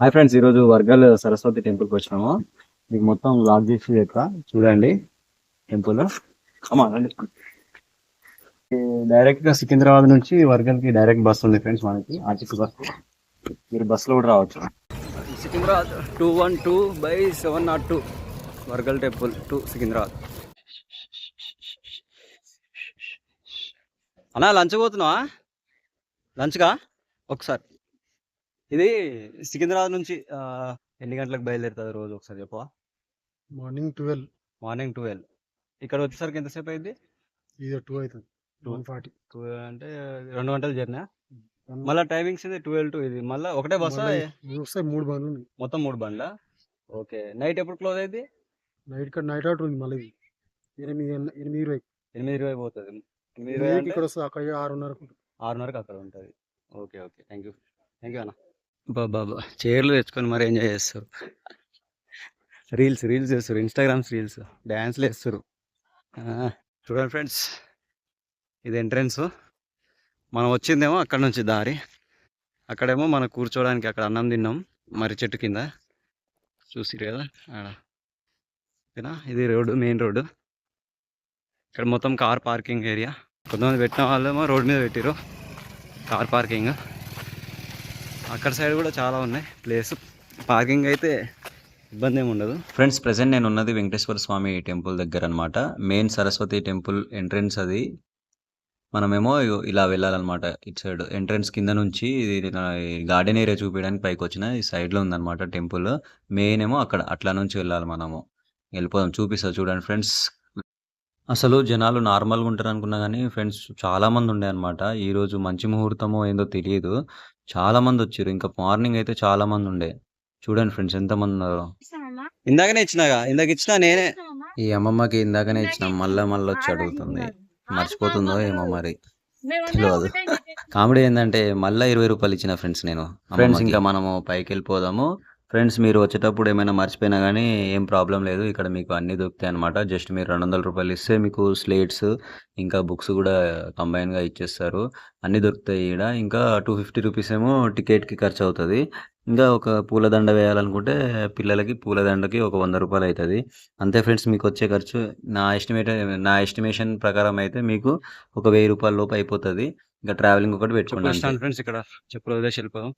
Hi friends ఈరోజు వర్గల్ సరస్వతి టెంపుల్కి వచ్చినాము. మీకు మొత్తం లాక్ చేసి చెప్తా. చూడండి టెంపుల్. డైరెక్ట్గా సికింద్రాబాద్ నుంచి వర్గల్కి డైరెక్ట్ బస్ ఉంది ఫ్రెండ్స్ మనకి ఆర్టీసీ బస్. మీరు బస్సులో కూడా రావచ్చు. Secunderabad two one two by seven naught to Vargal temple to Secunderabad. అన్నా లంచ్ పోతున్నావా? లంచ్గా ఒకసారి. ఇది సికింద్రాబాద్ నుంచి ఆ, ఎన్ని గంటలకు బయలుదేరుతుంది రోజు ఒకసారి చెప్పవా? Morning twelve. Morning twelve. ఇక్కడ వచ్చేసరికి ఎంతసేపు అయింది? ఇది టూ అవుతుంది Two. One forty. టూ అంటే రెండు గంటల జర్నీ మళ్ళీ టైమింగ్స్ ఇది ట్వెల్వ్ టు ఇది. మళ్ళీ ఒకటే బస్సా? వస్తాయి మూడు బండ్లు ఉన్నాయి. మొత్తం మూడు బండ్లా? ఓకే. నైట్ ఎప్పుడు క్లోజ్ అయింది? నైట్ ఇక్కడ నైట్ అవుట్ ఉంది మళ్ళీ. ఇది. ఎనిమిది ఎనిమిది ఇరవై. ఎనిమిది ఇరవై పోతుంది. ఎనిమిది ఇరవై ఎనిమిదికి అంటే ఇక్కడ వస్తుంది అక్కడ ఆరున్నరకు. ఆరున్నరకు అక్కడ ఉంటుంది. Okay okay. Thank you thank you అన్న. బాబా చైర్లు తెచ్చుకొని మరి ఎంజాయ్ చేస్తారు. రీల్స్ రీల్స్ చేస్తారు. ఇన్స్టాగ్రామ్స్ రీల్స్ డ్యాన్స్లు వేస్తారు చూడండి ఫ్రెండ్స్ ఇది ఎంట్రన్స్ మనం వచ్చిందేమో అక్కడ నుంచి దారి. అక్కడేమో మనం కూర్చోవడానికి అక్కడ అన్నం తిన్నాం. మరి చెట్టు కింద. చూసిరు కదా? ఆడ. ఓకేనా? ఇది రోడ్డు మెయిన్ రోడ్డు. ఇక్కడ మొత్తం కార్ పార్కింగ్ ఏరియా కొంతమంది పెట్టిన వాళ్ళేమో రోడ్ మీద పెట్టిరు కార్ పార్కింగ్ అక్కడ సైడ్ కూడా చాలా ఉన్నాయి ప్లేస్. పార్కింగ్ అయితే ఇబ్బంది ఏమి ఉండదు. ఫ్రెండ్స్ ప్రజెంట్ నేను ఉన్నది వెంకటేశ్వర స్వామి టెంపుల్ దగ్గర అనమాట మెయిన్ సరస్వతి టెంపుల్ ఎంట్రన్స్ అది. మనమేమో ఇలా వెళ్ళాలన్నమాట ఇటు సైడ్. ఎంట్రన్స్ కింద నుంచి గార్డెన్ ఏరియా చూపించడానికి పైకి వచ్చిన ఈ సైడ్లో ఉందన్నమాట టెంపుల్. మెయిన్ ఏమో అక్కడ అట్లా నుంచి వెళ్ళాలి మనము. వెళ్ళిపోదాం చూపిస్తా చూడండి ఫ్రెండ్స్. అసలు జనాలు నార్మల్గా ఉంటారు అనుకున్నా కానీ ఫ్రెండ్స్ చాలా మంది ఉండే అనమాట ఈ రోజు మంచి ముహూర్తమో ఏందో తెలియదు. చాలా మంది వచ్చారు. ఇంకా మార్నింగ్ అయితే చాలా మంది ఉండే. చూడండి ఫ్రెండ్స్ ఎంత మంది ఉన్నారు. ఇందాకనే ఇచ్చినాగా ఇందాక ఇచ్చినా నేనే. ఈ అమ్మమ్మకి ఇందాకనే ఇచ్చినాం మళ్ళా మళ్ళీ వచ్చి అడుగుతుంది. మర్చిపోతుందో ఏమో మరి. తెలియదు. కామెడీ ఏంటంటే మళ్ళీ ఇరవై రూపాయలు ఇచ్చిన ఫ్రెండ్స్ నేను. ఫ్రెండ్స్ ఇంకా మనము పైకి వెళ్ళిపోదాము ఫ్రెండ్స్ మీరు వచ్చేటప్పుడు ఏమైనా మర్చిపోయినా కానీ ఏం ప్రాబ్లం లేదు. ఇక్కడ మీకు అన్ని దొరుకుతాయి అనమాట జస్ట్ మీరు రెండు వందల రూపాయలు ఇస్తే మీకు స్లేట్స్ ఇంకా బుక్స్ కూడా కంబైన్గా ఇచ్చేస్తారు. అన్నీ దొరుకుతాయి ఇక్కడ ఇంకా టూ ఫిఫ్టీ రూపీస్ ఏమో టికెట్కి ఖర్చు అవుతుంది ఇంకా ఒక పూలదండ వేయాలనుకుంటే పిల్లలకి పూలదండకి ఒక వంద రూపాయలు అవుతుంది అంతే ఫ్రెండ్స్ మీకు వచ్చే ఖర్చు నా ఎస్టిమేట్ నా ఎస్టిమేషన్ ప్రకారం అయితే మీకు ఒక వెయ్యి రూపాయల లోపు అయిపోతుంది. ఇంకా ట్రావెలింగ్ ఒకటి పెట్టుకోండి ఫ్రెండ్స్ ఇక్కడ. చెప్పులు వదిలేసి వెళ్ళిపోదాం.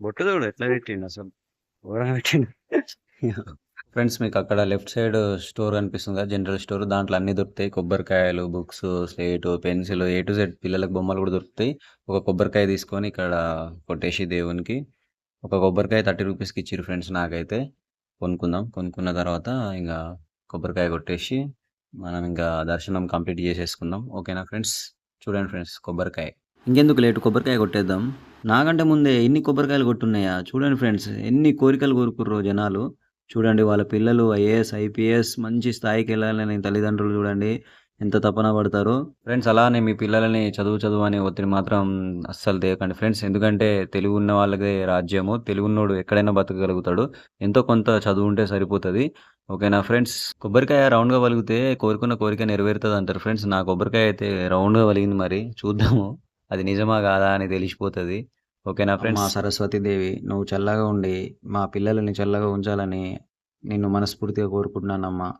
బొట్టు కూడా ఎట్లా పెట్టిండు అసలు? ఫ్రెండ్స్ మీకు అక్కడ లెఫ్ట్ సైడ్ స్టోర్ కనిపిస్తుంది కదా జనరల్ స్టోర్ దాంట్లో అన్ని దొరుకుతాయి. కొబ్బరికాయలు books slate pencil A to Z పిల్లలకు బొమ్మలు కూడా దొరుకుతాయి. ఒక కొబ్బరికాయ తీసుకొని ఇక్కడ కొట్టేసి దేవునికి. ఒక కొబ్బరికాయ థర్టీ రూపీస్కి ఇచ్చిర్రు ఫ్రెండ్స్ నాకైతే. కొనుక్కుందాం. కొనుక్కున్న తర్వాత ఇంకా కొబ్బరికాయ కొట్టేసి మనం ఇంకా దర్శనం కంప్లీట్ చేసేసుకుందాం. ఓకేనా ఫ్రెండ్స్ చూడండి ఫ్రెండ్స్ కొబ్బరికాయ. ఇంకెందుకు లేటు? కొబ్బరికాయ కొట్టేద్దాం. నాకంటే ముందే ఎన్ని కొబ్బరికాయలు కొట్టున్నాయా? చూడండి ఫ్రెండ్స్ ఎన్ని కోరికలు కోరుకుర్రో జనాలు. చూడండి వాళ్ళ పిల్లలు ఐఏఎస్ ఐపీఎస్ మంచి స్థాయికి వెళ్ళాలని తల్లిదండ్రులు చూడండి ఎంత తపన పడతారో. ఫ్రెండ్స్ అలానే మీ పిల్లలని చదువు చదువు అనే ఒత్తిడి మాత్రం అస్సలు తేయకండి ఫ్రెండ్స్. ఎందుకంటే తెలుగు ఉన్న వాళ్ళదే రాజ్యము. తెలుగున్నోడు ఎక్కడైనా బతకగలుగుతాడు. ఎంతో కొంత చదువు ఉంటే సరిపోతుంది. ఓకేనా ఫ్రెండ్స్? కొబ్బరికాయ రౌండ్గా వలిగితే కోరుకున్న కోరిక నెరవేరుతుంది అంటారు ఫ్రెండ్స్. నా కొబ్బరికాయ అయితే రౌండ్గా వలిగింది మరి. చూద్దాము. అది నిజమా కాదా అని తెలిసిపోతుంది. ఓకేనా ఫ్రెండ్స్. మా సరస్వతి దేవి నువ్వు చల్లగా ఉండి మా పిల్లలని చల్లగా ఉంచాలని నిన్ను మనస్ఫూర్తిగా కోరుకుంటున్నానమ్మా.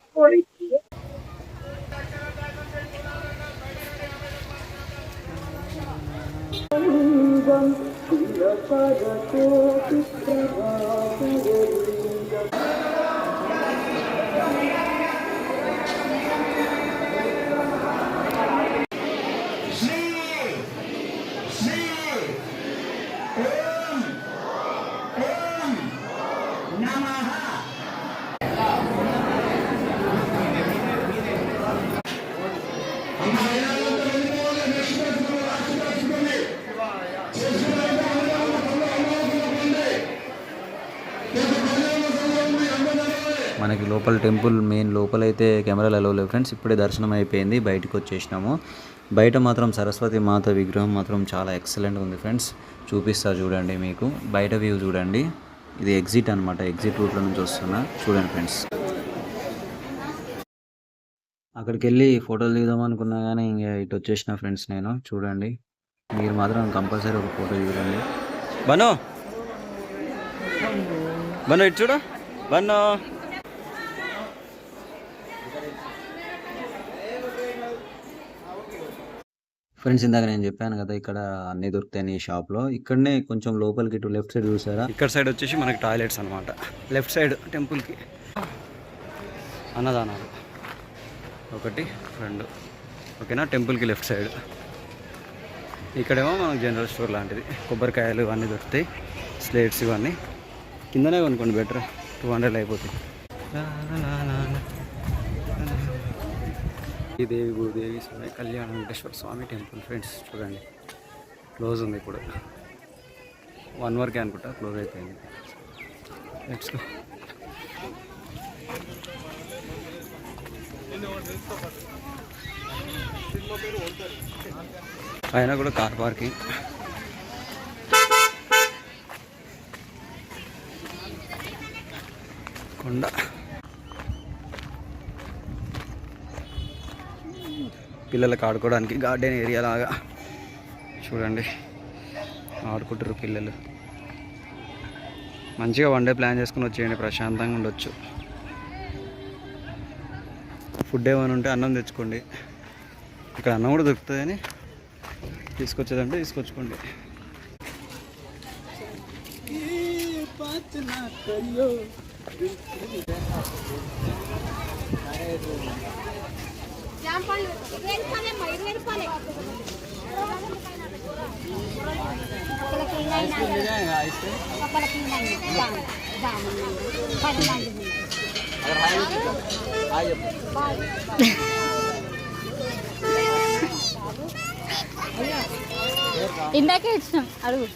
లోపల టెంపుల్ మెయిన్ లోపలైతే కెమెరాలు అలవ్ లేవు. ఫ్రెండ్స్ ఇప్పుడే దర్శనం అయిపోయింది. బయటకు వచ్చేసినాము. బయట మాత్రం సరస్వతి మాత విగ్రహం మాత్రం చాలా ఎక్సలెంట్గా ఉంది ఫ్రెండ్స్. చూపిస్తా చూడండి మీకు. బయట వ్యూ చూడండి. ఇది ఎగ్జిట్ అనమాట ఎగ్జిట్ రూట్లో నుంచి వస్తున్నా. చూడండి ఫ్రెండ్స్. అక్కడికి వెళ్ళి ఫోటోలు దిగుదాం అనుకున్నా కానీ ఇంకా ఇటు వచ్చేసిన ఫ్రెండ్స్ నేను. చూడండి. మీరు మాత్రం కంపల్సరీ ఒక ఫోటో చూడండి. బను! బన్ను ఇటు చూడు. బన్ను ఫ్రెండ్స్ ఇందాక నేను చెప్పాను కదా ఇక్కడ అన్ని దొరుకుతాయి ఈ షాప్లో. ఇక్కడనే కొంచెం లోపలికి ఇటు లెఫ్ట్ సైడ్ చూసారా? ఇక్కడ సైడ్ వచ్చేసి మనకి టాయిలెట్స్ అనమాట లెఫ్ట్ సైడ్ టెంపుల్కి. అన్నదానాలు. ఒకటి రెండు. ఓకేనా? టెంపుల్కి లెఫ్ట్ సైడ్. ఇక్కడేమో మనకు జనరల్ స్టోర్ లాంటిది. కొబ్బరికాయలు ఇవన్నీ దొరుకుతాయి. స్లేట్స్ ఇవన్నీ. కిందనే కొనుక్కోండి బెటర్. టూ హండ్రెడ్ అయిపోతాయి ఈ దేవి గురుదేవి స్వామి కళ్యాణ వెంకటేశ్వర స్వామి టెంపుల్. ఫ్రెండ్స్ చూడండి. క్లోజ్ ఉంది ఇప్పుడు. వన్ వరకే అనుకుంటా క్లోజ్ అయిపోయింది. లెట్స్ పైన కూడా కార్ పార్కింగ్. కొండ. పిల్లలకు ఆడుకోవడానికి గార్డెన్ ఏరియా లాగా. చూడండి. ఆడుకుంటారు పిల్లలు. మంచిగా వన్ డే ప్లాన్ చేసుకుని వచ్చేయండి ప్రశాంతంగా ఉండొచ్చు. ఫుడ్ ఏమైనా ఉంటే అన్నం తెచ్చుకోండి. ఇక్కడ అన్నం కూడా దొరుకుతుందని తీసుకొచ్చేదంటే తీసుకొచ్చుకోండి. జాంపళ్ళు ఇరవై రూపాయలే. పది మంది. ఇందాకే ఇచ్చినాం అడుగు.